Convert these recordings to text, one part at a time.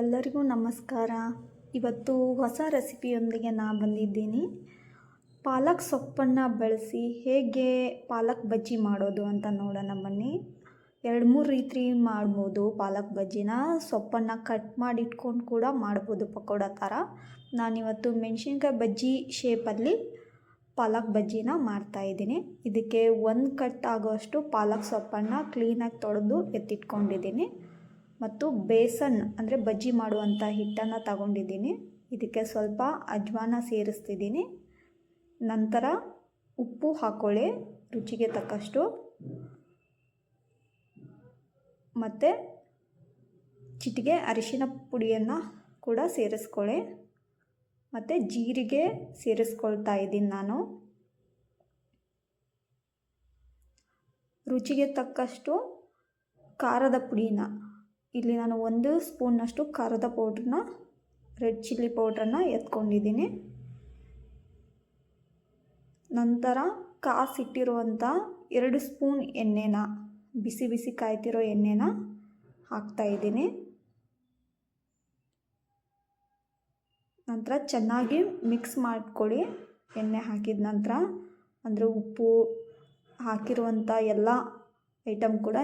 ಎಲ್ಲರಿಗೂ ನಮಸ್ಕಾರ. ಇವತ್ತು ಹೊಸ ರೆಸಿಪಿಯೊಂದಿಗೆ ನಾ ಬಂದಿದ್ದೀನಿ. ಪಾಲಕ್ ಸೊಪ್ಪನ್ನು ಬಳಸಿ ಹೇಗೆ ಪಾಲಕ್ ಬಜ್ಜಿ ಮಾಡೋದು ಅಂತ ನೋಡೋಣ ಬನ್ನಿ. ಎರಡು ಮೂರು ರೀತಿ ಮಾಡ್ಬೋದು ಪಾಲಕ್ ಬಜ್ಜಿನ. ಸೊಪ್ಪನ್ನು ಕಟ್ ಮಾಡಿ ಇಟ್ಕೊಂಡು ಕೂಡ ಮಾಡ್ಬೋದು ಪಕೋಡ ಥರ. ನಾನಿವತ್ತು ಮೆಣಸಿನ್ಕಾಯಿ ಬಜ್ಜಿ ಶೇಪಲ್ಲಿ ಪಾಲಕ್ ಬಜ್ಜಿನ ಮಾಡ್ತಾಯಿದ್ದೀನಿ ಇದಕ್ಕೆ ಒಂದು ಕಟ್ ಆಗೋಷ್ಟು ಪಾಲಕ್ ಸೊಪ್ಪನ್ನು ಕ್ಲೀನಾಗಿ ತೊಳೆದು ಎತ್ತಿಟ್ಕೊಂಡಿದ್ದೀನಿ. ಮತ್ತು ಬೇಸನ್ ಅಂದರೆ ಬಜ್ಜಿ ಮಾಡುವಂಥ ಹಿಟ್ಟನ್ನು ತಗೊಂಡಿದ್ದೀನಿ. ಇದಕ್ಕೆ ಸ್ವಲ್ಪ ಅಜ್ವಾನ ಸೇರಿಸ್ತಿದ್ದೀನಿ. ನಂತರ ಉಪ್ಪು ಹಾಕೊಳ್ಳಿ, ರುಚಿಗೆ ತಕ್ಕಷ್ಟು. ಮತ್ತು ಚಿಟಿಗೆ ಅರಿಶಿನ ಪುಡಿಯನ್ನು ಕೂಡ ಸೇರಿಸ್ಕೊಳ್ಳಿ. ಮತ್ತು ಜೀರಿಗೆ ಸೇರಿಸ್ಕೊಳ್ತಾ ಇದ್ದೀನಿ ನಾನು. ರುಚಿಗೆ ತಕ್ಕಷ್ಟು ಖಾರದ ಪುಡಿನ. ಇಲ್ಲಿ ನಾನು ಒಂದು ಸ್ಪೂನ್ನಷ್ಟು ಖಾರದ ಪೌಡ್ರನ್ನ, ರೆಡ್ ಚಿಲ್ಲಿ ಪೌಡ್ರನ್ನ ಎತ್ಕೊಂಡಿದ್ದೀನಿ. ನಂತರ ಕಾಸಿಟ್ಟಿರುವಂಥ ಎರಡು ಸ್ಪೂನ್ ಎಣ್ಣೆನ, ಬಿಸಿ ಬಿಸಿ ಕಾಯ್ತಿರೋ ಎಣ್ಣೆನ ಹಾಕ್ತಾಯಿದ್ದೀನಿ ನಂತರ ಚೆನ್ನಾಗಿ ಮಿಕ್ಸ್ ಮಾಡಿಕೊಳ್ಳಿ ಎಣ್ಣೆ ಹಾಕಿದ ನಂತರ. ಅಂದರೆ ಉಪ್ಪು ಹಾಕಿರುವಂಥ ಎಲ್ಲ ಐಟಮ್ ಕೂಡ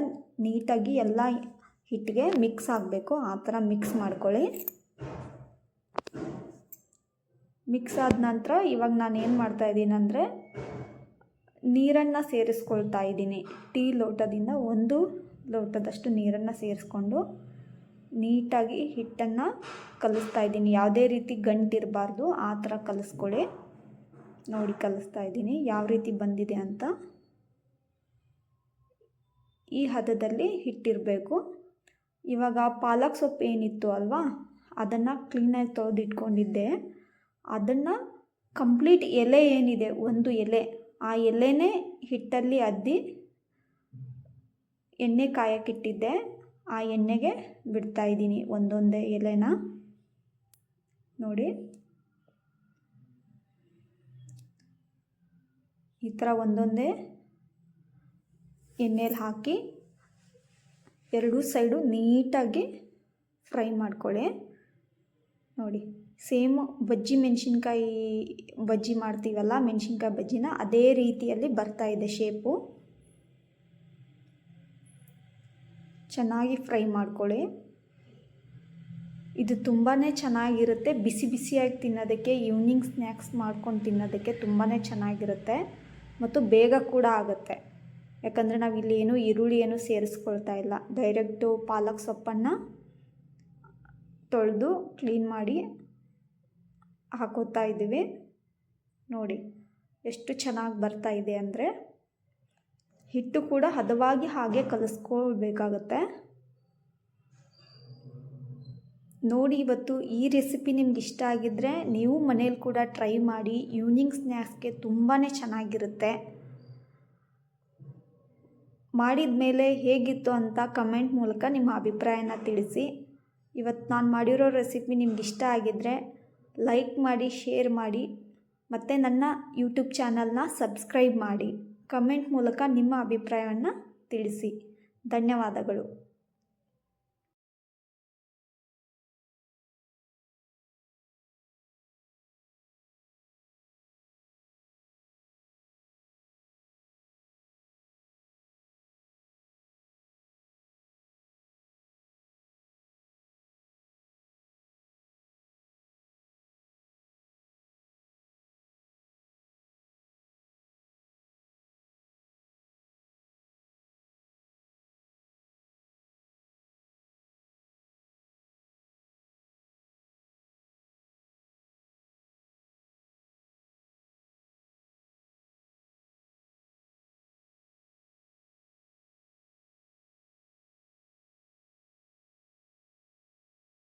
ನೀಟಾಗಿ ಎಲ್ಲ ಹಿಟ್ಟಿಗೆ ಮಿಕ್ಸ್ ಆಗಬೇಕು. ಆ ಥರ ಮಿಕ್ಸ್ ಮಾಡ್ಕೊಳ್ಳಿ. ಮಿಕ್ಸ್ ಆದ ನಂತರ ಇವಾಗ ನಾನು ಏನು ಮಾಡ್ತಾಯಿದ್ದೀನಿ ಅಂದರೆ ನೀರನ್ನು ಸೇರಿಸ್ಕೊಳ್ತಾ ಇದ್ದೀನಿ. ಟೀ ಲೋಟದಿಂದ ಒಂದು ಲೋಟದಷ್ಟು ನೀರನ್ನು ಸೇರಿಸ್ಕೊಂಡು ನೀಟಾಗಿ ಹಿಟ್ಟನ್ನು ಕಲಿಸ್ತಾ ಇದ್ದೀನಿ. ಯಾವುದೇ ರೀತಿ ಗಂಟಿರಬಾರ್ದು ಆ ಥರ ಕಲಿಸ್ಕೊಳ್ಳಿ. ನೋಡಿ, ಕಲಿಸ್ತಾ ಇದ್ದೀನಿ. ಯಾವ ರೀತಿ ಬಂದಿದೆ ಅಂತ. ಈ ಹದದಲ್ಲಿ ಹಿಟ್ಟಿರಬೇಕು. ಇವಾಗ ಪಾಲಕ್ ಸೊಪ್ಪು ಏನಿತ್ತು ಅಲ್ವಾ? ಅದನ್ನು ಕ್ಲೀನಾಗಿ ತೊಳೆದಿಟ್ಕೊಂಡಿದ್ದೆ. ಅದನ್ನು ಕಂಪ್ಲೀಟ್ ಎಲೆ ಏನಿದೆ, ಒಂದು ಎಲೆ. ಆ ಎಲೆನೇ ಹಿಟ್ಟಲ್ಲಿ ಅದ್ದಿ ಎಣ್ಣೆ ಕಾಯಕ್ಕಿಟ್ಟಿದ್ದೆ ಆ ಎಣ್ಣೆಗೆ ಬಿಡ್ತಾ ಇದ್ದೀನಿ ಒಂದೊಂದೇ ಎಲೆನ. ನೋಡಿ. ಈ ಥರ ಒಂದೊಂದೇ ಎಣ್ಣೆಲಿ ಹಾಕಿ ಎರಡೂ ಸೈಡು ನೀಟಾಗಿ ಫ್ರೈ ಮಾಡ್ಕೊಳ್ಳಿ. ನೋಡಿ, ಸೇಮ್ ಬಜ್ಜಿ ಮೆಣಸಿನ್ಕಾಯಿ ಬಜ್ಜಿ ಮಾಡ್ತೀವಲ್ಲ, ಮೆಣಸಿನ್ಕಾಯಿ ಬಜ್ಜಿನ ಅದೇ ರೀತಿಯಲ್ಲಿ ಬರ್ತಾ ಇದೆ ಶೇಪು. ಚೆನ್ನಾಗಿ ಫ್ರೈ ಮಾಡ್ಕೊಳ್ಳಿ. ಇದು ತುಂಬಾ ಚೆನ್ನಾಗಿರುತ್ತೆ. ಬಿಸಿ ಬಿಸಿಯಾಗಿ ತಿನ್ನೋದಕ್ಕೆ, ಈವ್ನಿಂಗ್ ಸ್ನ್ಯಾಕ್ಸ್ ಮಾಡ್ಕೊಂಡು ತಿನ್ನೋದಕ್ಕೆ ತುಂಬಾ ಚೆನ್ನಾಗಿರುತ್ತೆ. ಮತ್ತು ಬೇಗ ಕೂಡ ಆಗುತ್ತೆ. ಯಾಕಂದರೆ ನಾವು ಇಲ್ಲಿ ಏನು ಈರುಳ್ಳಿ ಏನು ಸೇರಿಸ್ಕೊಳ್ತಾ ಇಲ್ಲ. ಡೈರೆಕ್ಟು ಪಾಲಕ್ ಸೊಪ್ಪನ್ನು ತೊಳೆದು ಕ್ಲೀನ್ ಮಾಡಿ ಹಾಕೋತಾ ಇದ್ದೀವಿ. ನೋಡಿ, ಎಷ್ಟು ಚೆನ್ನಾಗಿ ಬರ್ತಾ ಇದೆ ಅಂದರೆ ಹಿಟ್ಟು ಕೂಡ ಹದವಾಗಿ ಹಾಗೆ ಕಲಿಸ್ಕೊಳ್ಬೇಕಾಗತ್ತೆ. ನೋಡಿ, ಇವತ್ತು ಈ ರೆಸಿಪಿ ನಿಮ್ಗೆ ಇಷ್ಟ ಆಗಿದ್ದರೆ ನೀವು ಮನೇಲಿ ಕೂಡ ಟ್ರೈ ಮಾಡಿ ಈವ್ನಿಂಗ್ ಸ್ನ್ಯಾಕ್ಸ್ಗೆ ತುಂಬಾ ಚೆನ್ನಾಗಿರುತ್ತೆ. ಮಾಡಿದ ಮೇಲೆ ಹೇಗಿತ್ತು ಅಂತ ಕಮೆಂಟ್ ಮೂಲಕ ನಿಮ್ಮ ಅಭಿಪ್ರಾಯನ ತಿಳಿಸಿ. ಇವತ್ತು ನಾನು ಮಾಡಿರೋ ರೆಸಿಪಿ ನಿಮ್ಗೆ ಇಷ್ಟ ಆಗಿದ್ದರೆ ಲೈಕ್ ಮಾಡಿ ಶೇರ್ ಮಾಡಿ, ಮತ್ತು ನನ್ನ ಯೂಟ್ಯೂಬ್ ಚಾನಲ್ನ ಸಬ್ಸ್ಕ್ರೈಬ್ ಮಾಡಿ. ಕಮೆಂಟ್ ಮೂಲಕ ನಿಮ್ಮ ಅಭಿಪ್ರಾಯವನ್ನು ತಿಳಿಸಿ. ಧನ್ಯವಾದಗಳು.